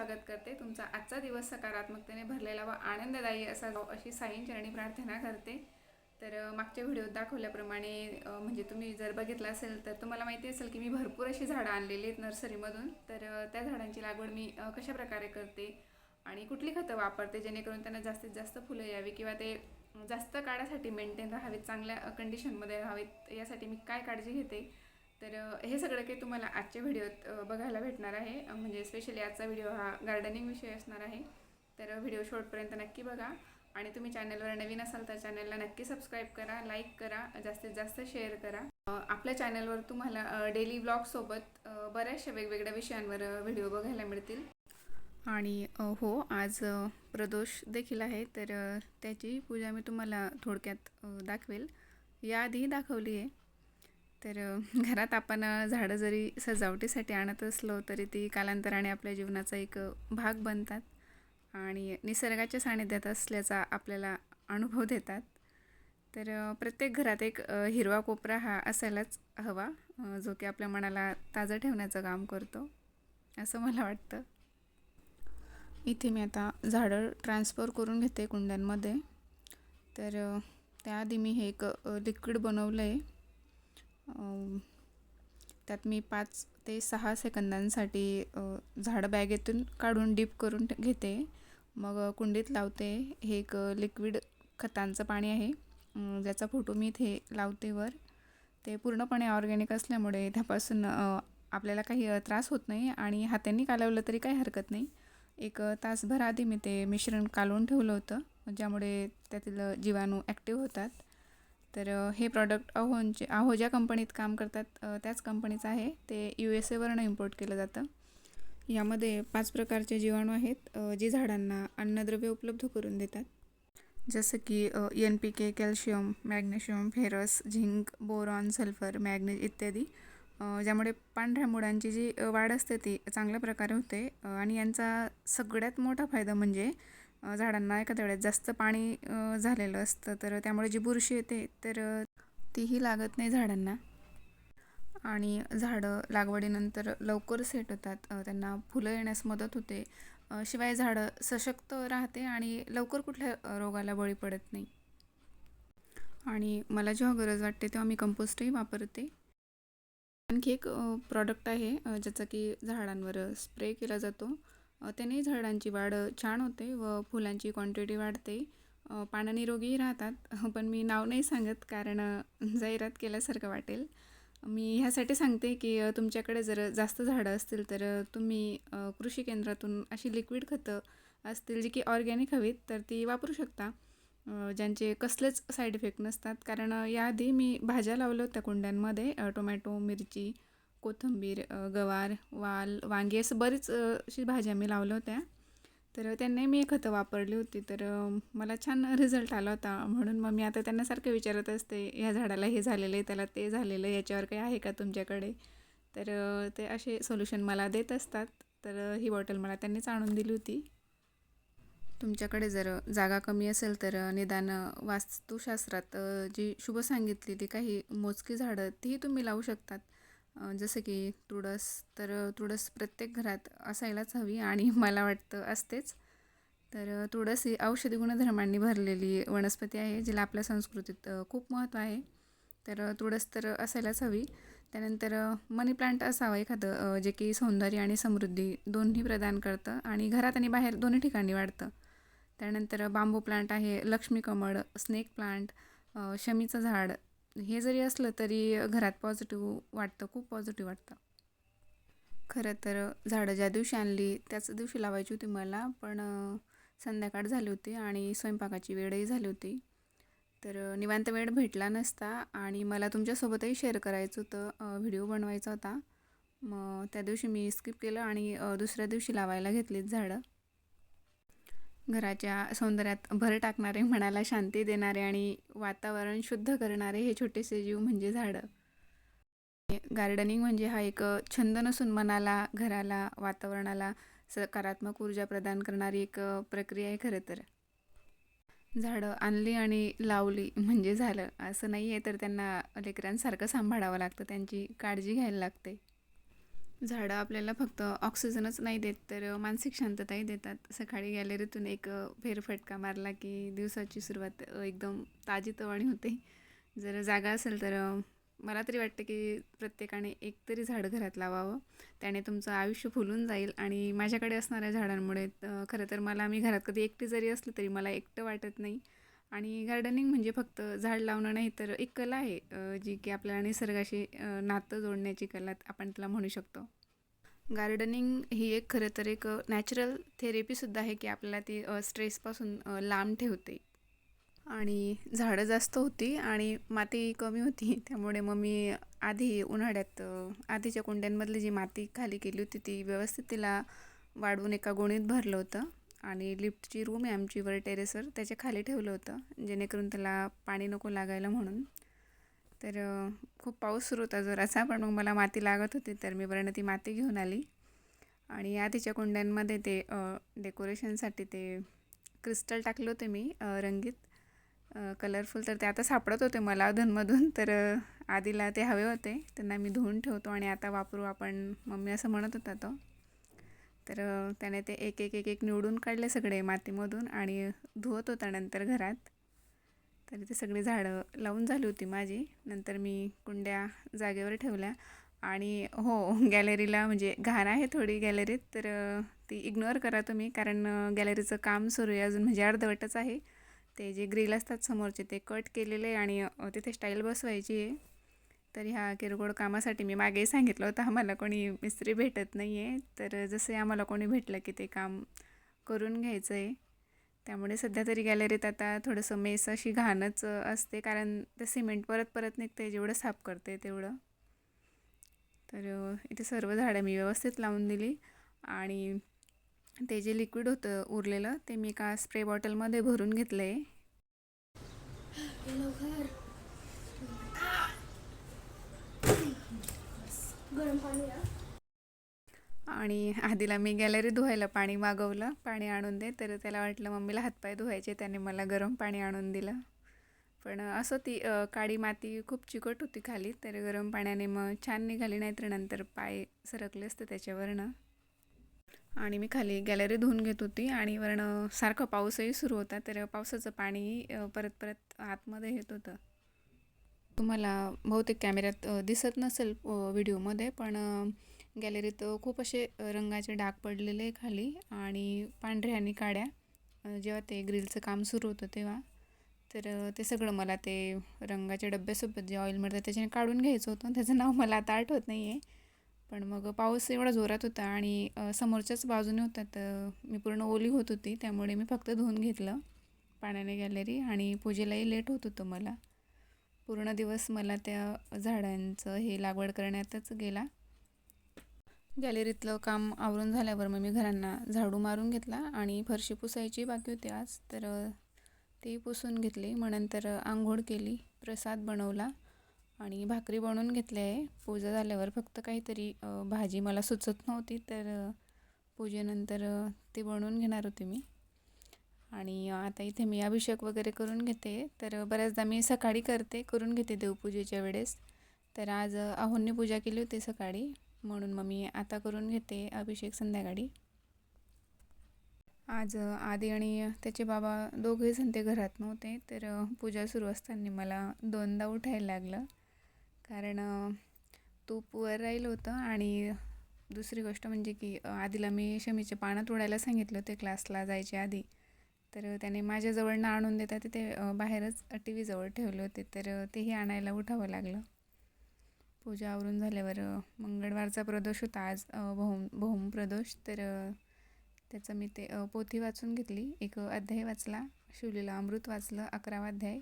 स्वागत करते. तुमचा आजचा दिवस सकारात्मकतेने भरलेला व आनंददायी असा जाऊ अशी साईं चरणी प्रार्थना करते. तर मागच्या व्हिडिओत दाखवल्याप्रमाणे म्हणजे तुम्ही जर बघितलं असेल तर तुम्हाला माहिती असेल की मी भरपूर अशी झाडं आणलेली आहेत नर्सरीमधून. तर त्या झाडांची लागवड मी कशा प्रकारे करते आणि कुठली खतं वापरते जेणेकरून त्यांना जास्तीत जास्त फुलं यावी किंवा ते जास्त काळासाठी मेंटेन राहावेत चांगल्या कंडिशनमध्ये राहावेत यासाठी मी काय काळजी घेते? तर हे सगळं काही तुम्हाला आजच्या व्हिडिओत बघायला भेटणार आहे. म्हणजे स्पेशली आजचा व्हिडिओ हा गार्डनिंग विषयी असणार आहे. तर व्हिडिओ शॉर्टपर्यंत नक्की बघा. आणि तुम्ही चॅनलवर नवीन असाल तर चॅनलला नक्की सबस्क्राईब करा लाईक करा जास्तीत जास्त शेअर करा. आपल्या चॅनलवर तुम्हाला डेली ब्लॉगसोबत बऱ्याचशा वेगवेगळ्या विषयांवर व्हिडिओ बघायला मिळतील. आणि हो आज प्रदोष देखील आहे. तर त्याची पूजा मी तुम्हाला थोडक्यात दाखवेल. याआधीही दाखवली आहे तर घरात आपण झाडं जरी सजावटीसाठी आणत असलो तरी ती कालांतराने आपल्या जीवनाचा एक भाग बनतात आणि निसर्गाच्या सानिध्यात असल्याचा आपल्याला अनुभव देतात. तर प्रत्येक घरात एक हिरवा कोपरा हा असायलाच हवा जो की आपल्या मनाला ताजं ठेवण्याचं काम करतो असं मला वाटतं. इथे मी आता झाडं ट्रान्सफर करून घेते कुंड्यांमध्ये. तर त्याआधी मी हे एक लिक्विड बनवलं आहे त्यात मी पाच ते सहा सेकंदांसाठी झाड झाडं बॅगेतून काढून डीप करून घेते. मग कुंडीत लावते. हे एक लिक्विड खतांचं पाणी आहे. ज्याचा फोटो मी इथे लावते वर. ते पूर्णपणे ऑर्गॅनिक असल्यामुळे त्यापासून आपल्याला काही त्रास होत नाही आणि हातांनी कालवलं तरी काही हरकत नाही. एक तासभर आधी मी ते मिश्रण कालवून ठेवलं होतं ज्यामुळे त्यातील जीवाणू ॲक्टिव्ह होतात. तर हे प्रॉडक्ट अहोंचे अहो ज्या कंपनीत काम करतात त्याच कंपनीचं आहे. ते यू एस एवरनं इम्पोर्ट केलं जातं. यामध्ये पाच प्रकारचे जीवाणू आहेत जे झाडांना अन्नद्रव्य उपलब्ध करून देतात. जसं की N P K calcium magnesium ferrous zinc boron sulphur manganese इत्यादी. ज्यामुळे पांढऱ्या मुळांची जी वाढ असते ती चांगल्या प्रकारे होते. आणि यांचा सगळ्यात मोठा फायदा म्हणजे झाडांना एखाद्या वेळेस जास्त पाणी झालेलं असतं तर त्यामुळे जी बुरशी येते तर तीही लागत नाही झाडांना. आणि झाडं लागवडीनंतर लवकर सेट होतात त्यांना फुलं येण्यास मदत होते. शिवाय झाडं सशक्त राहते आणि लवकर कुठल्या रोगाला बळी पडत नाही. आणि मला जेव्हा गरज वाटते तेव्हा मी कंपोस्टही वापरते. आणखी एक प्रॉडक्ट आहे ज्याचा की झाडांवर स्प्रे केला जातो. त्याने झाडांची वाढ छान होते व फुलांची क्वांटिटी वाढते. पानं निरोगीही राहतात पण मी नाव नाही सांगत कारण जाहिरात केल्यासारखं वाटेल. मी ह्यासाठी सांगते की तुमच्याकडे जर जास्त झाडं असतील तर तुम्ही कृषी केंद्रातून अशी लिक्विड खतं असतील जी की ऑर्गॅनिक हवीत तर ती वापरू शकता. ज्यांचे कसलेच साईड इफेक्ट नसतात. कारण याआधी मी भाज्या लावल्या होत्या कुंड्यांमध्ये टोमॅटो मिरची कोथिंबीर गवार वाल वांगी असं बरीच अशी भाज्या मी लावल्या होत्या. तर त्यांनाही मी खतं वापरली होती. तर मला छान रिझल्ट आला होता. म्हणून मग मी आता त्यांना सारखं विचारत असते ह्या झाडाला हे झालेलं आहे त्याला ते झालेलं आहे याच्यावर काही आहे का तुमच्याकडे? तर ते असे सोल्युशन मला देत असतात. तर ही बॉटल मला त्यांनीच आणून दिली होती. तुमच्याकडे जर जागा कमी असेल तर निदान वास्तुशास्त्रात जी शुभ सांगितलेली काही मोजकी झाडं तीही तुम्ही लावू शकतात. जसं की तुळस तर तुळस प्रत्येक घरात असायलाच हवी आणि मला वाटतं असतेच. तर तुळस ही औषधी गुणधर्मांनी भरलेली वनस्पती आहे जिला आपल्या संस्कृतीत खूप महत्त्व आहे. तर तुळस तर असायलाच हवी. त्यानंतर मनी प्लांट असावं एखादं जे की सौंदर्य आणि समृद्धी दोन्ही प्रदान करतं आणि घरात आणि बाहेर दोन्ही ठिकाणी वाढतं. त्यानंतर बांबू प्लांट आहे लक्ष्मी कमळ स्नेक प्लांट शमीचं झाड हे जरी असलं तरी घरात पॉझिटिव्ह वाटतं खूप पॉझिटिव्ह वाटतं. खरं तर झाडं ज्या दिवशी आणली त्याच दिवशी लावायची होती मला पण संध्याकाळ झाली होती आणि स्वयंपाकाची वेळही झाली होती. तर निवांत वेळ भेटला नसता आणि मला तुमच्यासोबतही शेअर करायचं होतं व्हिडिओ बनवायचा होता. मग त्या दिवशी मी स्किप केलं आणि दुसऱ्या दिवशी लावायला घेतलीत झाडं. घराच्या सौंदर्यात भर टाकणारे मनाला शांती देणारे आणि वातावरण शुद्ध करणारे हे छोटेसे जीव म्हणजे झाडं. गार्डनिंग म्हणजे हा एक छंद नसून मनाला घराला वातावरणाला सकारात्मक ऊर्जा प्रदान करणारी एक प्रक्रिया आहे खरं तर. झाडं आणली आणि लावली म्हणजे झालं. असं नाही आहे तर त्यांना लेकरांसारखं सांभाळावं लागतं त्यांची काळजी घ्यायला लागते. झाडं आपल्याला फक्त ऑक्सिजनच नाही देत तर मानसिक शांतताही देतात. सकाळी गॅलरीतून एक फेरफटका मारला की दिवसाची सुरुवात एकदम ताजीतवाणी होते. जर जागा असेल तर मला तरी वाटतं की प्रत्येकाने एक तरी झाड घरात लावावं. त्याने तुमचं आयुष्य फुलून जाईल आणि माझ्याकडे असणाऱ्या झाडांमुळे खरं तर मला मी घरात कधी एकटी जरी असली तरी मला एकटं वाटत नाही. आणि गार्डनिंग म्हणजे फक्त झाड लावणं नाही तर एक कला आहे जी की आपल्याला निसर्गाशी नातं जोडण्याची कला आपण त्याला म्हणू शकतो. गार्डनिंग ही एक खरं तर एक नॅचरल थेरपीसुद्धा आहे की आपल्याला ती स्ट्रेसपासून लांब ठेवते. आणि झाडं जास्त होती आणि माती कमी होती त्यामुळे मग मी आधी उन्हाळ्यात आधीच्या कुंड्यांमधली जी माती खाली केली होती ती व्यवस्थित तिला वाढवून एका गोणीत भरलं होतं. आणि लिफ्टची रूम आहे आमची वर टेरेसवर त्याच्याखाली ठेवलं होतं जेणेकरून त्याला पाणी नको लागायला म्हणून. तर खूप पाऊस सुरू होता जोराचा पण मग मला माती लागत होती तर मी वरनं ती माती घेऊन आली. आणि या तिच्या कुंड्यांमध्ये ते डेकोरेशनसाठी ते क्रिस्टल टाकले होते मी रंगीत. कलरफुल तर ते आता सापडत होते मला अधूनमधून तर आधीला ते हवे होते त्यांना मी धुवून ठेवतो आणि आता वापरू आपण मम्मी असं म्हणत होता तो. तर त्याने ते एक एक एक एक निवडून काढले सगळे मातीमधून आणि धुवत होता नंतर घरात. तर ते सगळी झाडं लावून झाली होती माझी. नंतर मी कुंड्या जागेवर ठेवल्या आणि हो गॅलरीला म्हणजे घाण आहे थोडी गॅलरीत तर ती इग्नोर करा तुम्ही कारण गॅलरीचं काम सुरू आहे अजून म्हणजे अर्धवटच आहे. ते जे ग्रिल असतात समोरचे ते कट केलेले आणि तिथे स्टाईल बसवायची आहे. तर ह्या किरकोळ कामासाठी मी मागेही सांगितलं होतं आम्हाला कोणी मिस्त्री भेटत नाही आहे तर जसे आम्हाला कोणी भेटलं की ते काम करून घ्यायचं आहे त्यामुळे सध्या तरी गॅलरीत आता थोडंसं मेस अशी घाणच असते कारण ते सिमेंट परत परत निघते जेवढं साफ करते तेवढं. तर इथे सर्व झाडं मी व्यवस्थित लावून दिली आणि ते जे लिक्विड होतं उरलेलं ते मी एका स्प्रे बॉटलमध्ये भरून घेतलं आहे लवकर गरम पाणी आणि आधीला मी गॅलरी धुवायला पाणी मागवलं पाणी आणून दे. तर त्याला वाटलं मम्मीला हातपाय धुवायचे त्याने मला गरम पाणी आणून दिलं. पण असं ती काळी माती खूप चिकट होती खाली. तर गरम पाण्याने मग छान निघाली नाही तर नंतर पाय सरकले असते त्याच्यावरनं. आणि मी खाली गॅलरी धुवून घेत होती आणि वरण सारखं पाऊसही सुरू होता. तर पावसाचं पाणी परत परत आतमध्ये येत होतं. तुम्हाला बहुतेक कॅमेऱ्यात दिसत नसेल व्हिडिओमध्ये पण गॅलरीत खूप असे रंगाचे डाग पडलेले आहे खाली आणि पांढऱ्या आणि काड्या जेव्हा ते ग्रिलचं काम सुरू होतं तेव्हा. तर ते सगळं मला ते रंगाच्या डब्यासोबत जे ऑइल मिळतं त्याच्याने काढून घ्यायचं होतं. त्याचं नाव मला आता आठवत नाही आहे पण मग पाऊस एवढा जोरात होता आणि समोरच्याच बाजूने होता तर मी पूर्ण ओली होत होती. त्यामुळे मी फक्त धुवून घेतलं पाण्याने गॅलरी आणि पूजेलाही लेट होत होतं मला. पूर्ण दिवस मला त्या झाडांचं हे लागवड करण्यातच गेला. गॅलरीतलं काम आवरून झाल्यावर मग मी घरांना झाडू मारून घेतला आणि फरशी पुसायची बाकी होती आज. तर ते ती पुसून घेतली. मग नंतर आंघोळ केली प्रसाद बनवला आणि भाकरी बनवून घेतली आहे. पूजा झाल्यावर फक्त काहीतरी भाजी मला सुचत नव्हती. तर पूजेनंतर ते ती बनवून घेणार होती मी. आणि आता इथे मी अभिषेक वगैरे करून घेते. तर बऱ्याचदा मी सकाळी करते करून घेते देवपूजेच्या वेळेस. तर आज अ, आहोंनी पूजा केली होती सकाळी म्हणून मग मी आता करून घेते अभिषेक संध्याकाळी. आज आधी आणि त्याचे बाबा दोघे जण ते घरात नव्हते तर पूजा सुरू असताना मला दोनदा उठायला लागलं. कारण तूप वर राहिलं होतं आणि दुसरी गोष्ट म्हणजे की आधीला मी शमीचे पानं तोडायला सांगितले होते क्लासला जायच्या आधी. तर त्याने माझ्याजवळनं आणून देता तिथे बाहेरच टी व्हीजवळ ठेवले होते. तर तेही आणायला उठावं लागलं. पूजा आवरून झाल्यावर मंगळवारचा प्रदोष होता आज भौम भौम प्रदोष. तर त्याचं मी ते पोथी वाचून घेतली. एक अध्याय वाचला. शिवलीला अमृत वाचलं अकरावा अध्याय.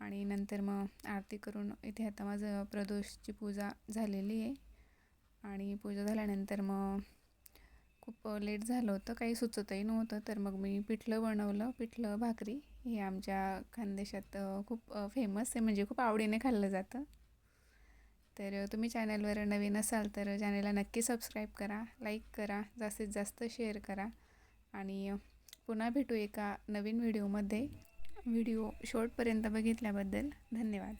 आणि नंतर मग आरती करून इथे आता माझं प्रदोषची पूजा झालेली आहे. आणि पूजा झाल्यानंतर मग खूप लेट झालं होतं काही सुचतही नव्हतं. तर मग मी पिठलं बनवलं. पिठलं भाकरी हे आमच्या खानदेशात खूप फेमस आहे. म्हणजे खूप आवडीने खाल्लं जातं. तर तुम्ही चॅनलवर नवीन असाल तर चॅनलला नक्की सबस्क्राईब करा लाईक करा जास्तीत जास्त शेअर करा. आणि पुन्हा भेटू एका नवीन व्हिडिओमध्ये व्हिडिओ शेवटपर्यंत बघितल्याबद्दल धन्यवाद.